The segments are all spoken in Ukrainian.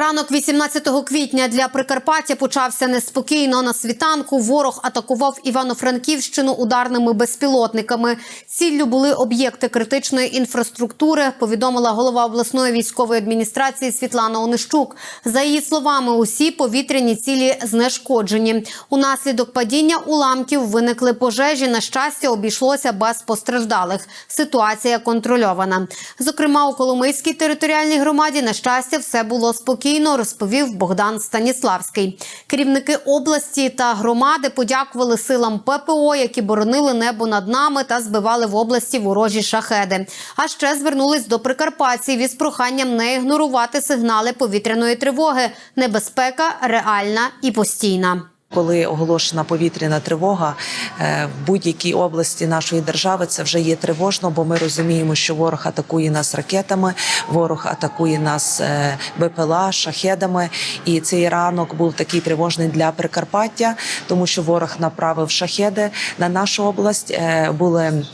Ранок 18 квітня для Прикарпаття почався неспокійно. На світанку ворог атакував Івано-Франківщину ударними безпілотниками. Ціллю були об'єкти критичної інфраструктури. Повідомила голова обласної військової адміністрації Світлана Онищук. За її словами, усі повітряні цілі знешкоджені. Унаслідок падіння уламків виникли пожежі. На щастя, обійшлося без постраждалих. Ситуація контрольована. Зокрема, у Коломийській територіальній громаді на щастя все було спокійно, розповів Богдан Станіславський. Керівники області та громади подякували силам ППО, які боронили небо над нами та збивали в області ворожі шахеди. А ще звернулись до прикарпатців із проханням не ігнорувати сигнали повітряної тривоги. Небезпека реальна і постійна. Коли оголошена повітряна тривога е, в будь-якій області нашої держави, це вже є тривожно, бо ми розуміємо, що ворог атакує нас ракетами, ворог атакує нас е, БПЛА, шахедами. І цей ранок був такий тривожний для Прикарпаття, тому що ворог направив шахеди на нашу область. Е, Були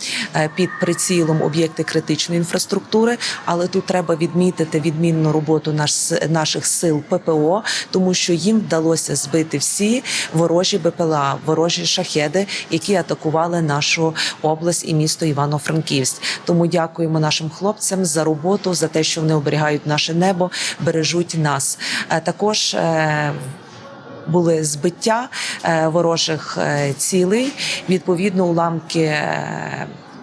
під прицілом об'єкти критичної інфраструктури, але тут треба відмітити відмінну роботу наш, наших сил ППО, тому що їм вдалося збити всі ворожі БПЛА, ворожі шахеди, які атакували нашу область і місто Івано-Франківськ. Тому дякуємо нашим хлопцям за роботу, за те, що вони оберігають наше небо, бережуть нас. Е, Також е, були збиття е, ворожих цілей. Відповідно, уламки.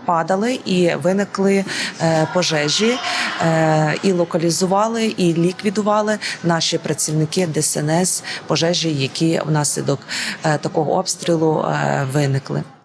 Падали і виникли е, пожежі, е, і локалізували, і ліквідували наші працівники ДСНС пожежі, які внаслідок е, такого обстрілу виникли.